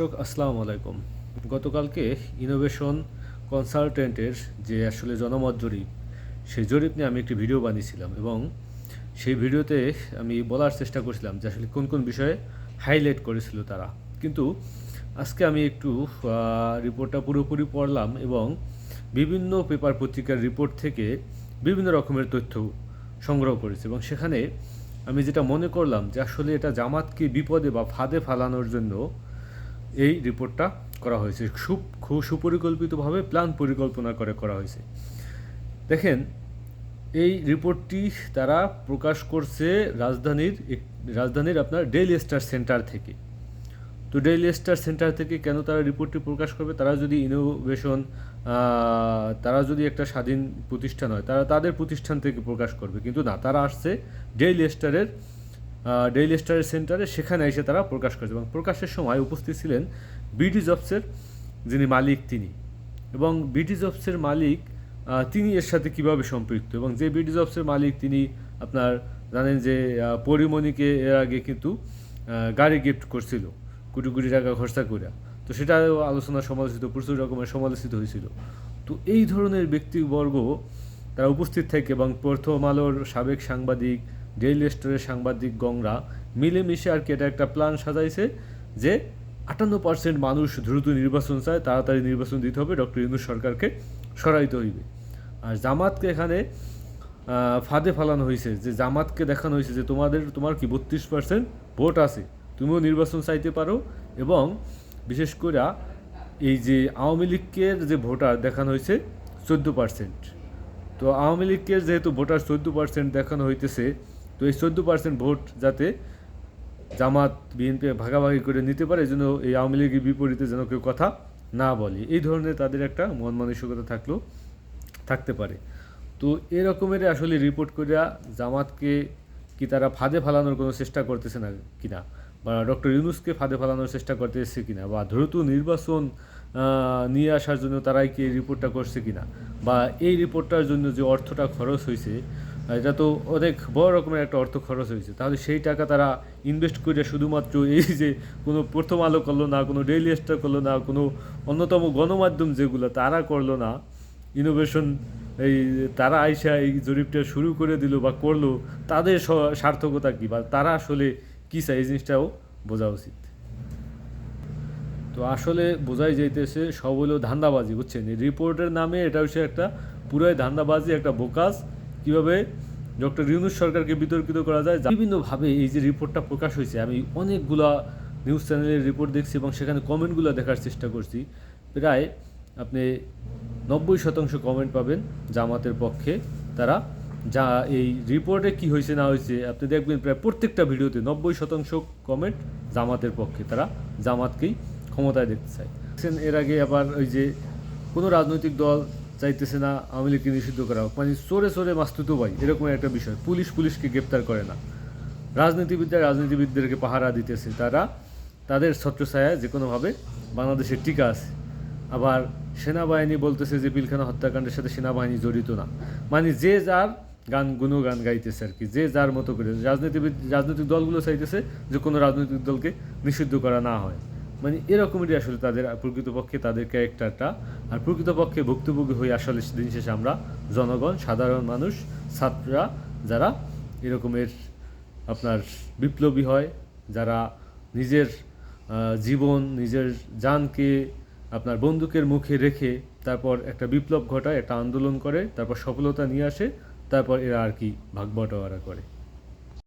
দর্শক, আসসালামু আলাইকুম। গতকালকে ইনোভেশন কনসালটেন্টের যে আসলে জনমত জরিপ, সেই জরিপ নিয়ে আমি একটি ভিডিও বানিয়েছিলাম এবং সেই ভিডিওতে আমি বলার চেষ্টা করছিলাম যে আসলে কোন কোন বিষয়ে হাইলাইট করেছিল তারা। কিন্তু আজকে আমি একটু রিপোর্টটা পুরোপুরি পড়লাম এবং বিভিন্ন পেপার পত্রিকার রিপোর্ট থেকে বিভিন্ন রকমের তথ্য সংগ্রহ করেছি এবং সেখানে আমি যেটা মনে করলাম যে আসলে এটা জামাতকে বিপদে বা ফাঁদে ফালানোর জন্য এই রিপোর্টটা করা হয়েছে। খুব সুপরিকল্পিতভাবে প্ল্যান পরিকল্পনা করে করা হয়েছে। দেখেন, এই রিপোর্টটি তারা প্রকাশ করছে রাজধানীর রাজধানীর আপনার ডেইলি স্টার সেন্টার থেকে। তো ডেইলি স্টার সেন্টার থেকে কেন তারা রিপোর্টটি প্রকাশ করবে? তারা যদি ইনোভেশন তারা যদি একটা স্বাধীন প্রতিষ্ঠান হয়, তারা তাদের প্রতিষ্ঠান থেকে প্রকাশ করবে। কিন্তু না, তারা আসছে ডেইলি স্টারের ডেইলি স্টারের সেন্টারে সেখানে এসে তারা প্রকাশ করেছে এবং প্রকাশের সময় উপস্থিত ছিলেন বিডি জবসের যিনি মালিক তিনি এবং বিডি জবসের মালিক তিনি এর সাথে কীভাবে সম্পৃক্ত এবং যে বিডি জবসের মালিক তিনি আপনার জানেন যে পরিমণিকে এর আগে কিন্তু গাড়ি গিফট করছিল, কোটি কোটি টাকা খরচা করে। তো সেটাও আলোচনা সমালোচিত, প্রচুর রকমের সমালোচিত হয়েছিল। তো এই ধরনের ব্যক্তিবর্গ তারা উপস্থিত থাকে এবং প্রথম আলোর সাবেক সাংবাদিক ডেইলি স্টোরের সাংবাদিক গংরা মিলেমিশে আর কি এটা একটা প্ল্যান সাজাইছে যে আটান্ন পার্সেন্ট মানুষ দ্রুত নির্বাচন চায়, তাড়াতাড়ি নির্বাচন দিতে হবে ডক্টর ইউনুস সরকারকে সরাইতে হইবে। আর জামাতকে এখানে ফাঁদে ফালানো হয়েছে যে জামাতকে দেখানো হয়েছে যে তোমাদের, তোমার কি বত্রিশ পার্সেন্ট ভোট আছে, তুমিও নির্বাচন চাইতে পারো এবং বিশেষ করে এই যে আওয়ামী লীগের যে ভোটার দেখানো হয়েছে চোদ্দ পার্সেন্ট তো আওয়ামী লীগের যেহেতু ভোটার চোদ্দ পার্সেন্ট দেখানো হইতেছে তো এই চোদ্দ পার্সেন্ট ভোট যাতে জামাত, বিএনপি ভাগাভাগি করে নিতে পারে জন্য এই আওয়ামী লীগের বিপরীতে যেন কেউ কথা না বলে। এই ধরনের তাদের একটা মন মানসিকতা থাকলেও থাকতে পারে। তো এরকমের আসলে রিপোর্ট করিয়া জামাতকে কি তারা ফাঁদে ফালানোর কোনো চেষ্টা করতেছে না কিনা? বা ডক্টর ইউনুসকে ফাঁদে ফালানোর চেষ্টা করতেছে কিনা? বা দ্রুত নির্বাচন নিয়ে আসার জন্য তারাই কি এই রিপোর্টটা করছে কিনা? বা এই রিপোর্টটার জন্য যে অর্থটা খরচ হয়েছে এটা তো অনেক বড় রকমের একটা অর্থ খরচ হয়েছে। তাহলে সেই টাকা তারা ইনভেস্ট করে শুধুমাত্র এই যে কোনো প্রথম আলো করল না, কোনো ডেইলি স্টার করল না, কোনো অন্যতম গণমাধ্যম যেগুলো তারা করল না ইনোভেশন এই তারা আইসা এই জরিপটা শুরু করে দিল বা করল, তাদের সার্থকতা কী বা তারা আসলে কী চায়? এই জিনিসটাও বোঝা উচিত। তো আসলে বোঝাই যাইতেছে, সব হলো ধান্দাবাজি, বুঝছেন? এই রিপোর্টের নামে এটা হচ্ছে একটা পুরাই ধান্দাবাজি, একটা বোকাস কীভাবে ডক্টর ইউনুস সরকারকে বিতর্কিত করা যায় বিভিন্নভাবে এই যে রিপোর্টটা প্রকাশ হয়েছে, আমি অনেকগুলা নিউজ চ্যানেলের রিপোর্ট দেখছি এবং সেখানে কমেন্টগুলো দেখার চেষ্টা করছি। প্রায় আপনি নব্বই শতাংশ কমেন্ট পাবেন জামাতের পক্ষে। তারা যা এই রিপোর্টে কি হয়েছে, না হয়েছে, আপনি দেখবেন প্রায় প্রত্যেকটা ভিডিওতে নব্বই শতাংশ কমেন্ট জামাতের পক্ষে। তারা জামাতকেই ক্ষমতায় দেখতে চায়। এর আগে আবার ওই যে কোনো রাজনৈতিক দল চাইতেছে না, আওয়ামী লীগকে নিষিদ্ধ করা হোক। মানে চোরে চোরে মাস্তুতো ভাই, এরকম একটা বিষয়। পুলিশ পুলিশকে গ্রেপ্তার করে না। রাজনীতিবিদরা রাজনীতিবিদদেরকে পাহারা দিতেছে। তারা তাদের ছত্রছায়া যে কোনোভাবে বাংলাদেশের টিকা আছে। আবার সেনাবাহিনী বলতেছে যে, পিলখানা হত্যাকাণ্ডের সাথে সেনাবাহিনী জড়িত না। মানে যে যার গান গুণগান গাইতেছে আর কি, যে যার মতো করে। রাজনীতিবিদ, রাজনৈতিক দলগুলো চাইতেছে যে, কোনো রাজনৈতিক দলকে নিষিদ্ধ করা না হয়। মানে এরকমেরই আসলে তাদের প্রকৃতপক্ষে তাদের ক্যারেক্টারটা। আর প্রকৃতপক্ষে ভুক্তভোগী হয়ে আসলে দিন শেষে আমরা জনগণ, সাধারণ মানুষ, ছাত্ররা যারা এরকমের আপনার বিপ্লবী হয়, যারা নিজের জীবন, নিজের জানকে আপনার বন্দুকের মুখে রেখে তারপর একটা বিপ্লব ঘটায়, একটা আন্দোলন করে, তারপর সফলতা নিয়ে আসে, তারপর এরা আর কি ভাগবটোয়ারা করে।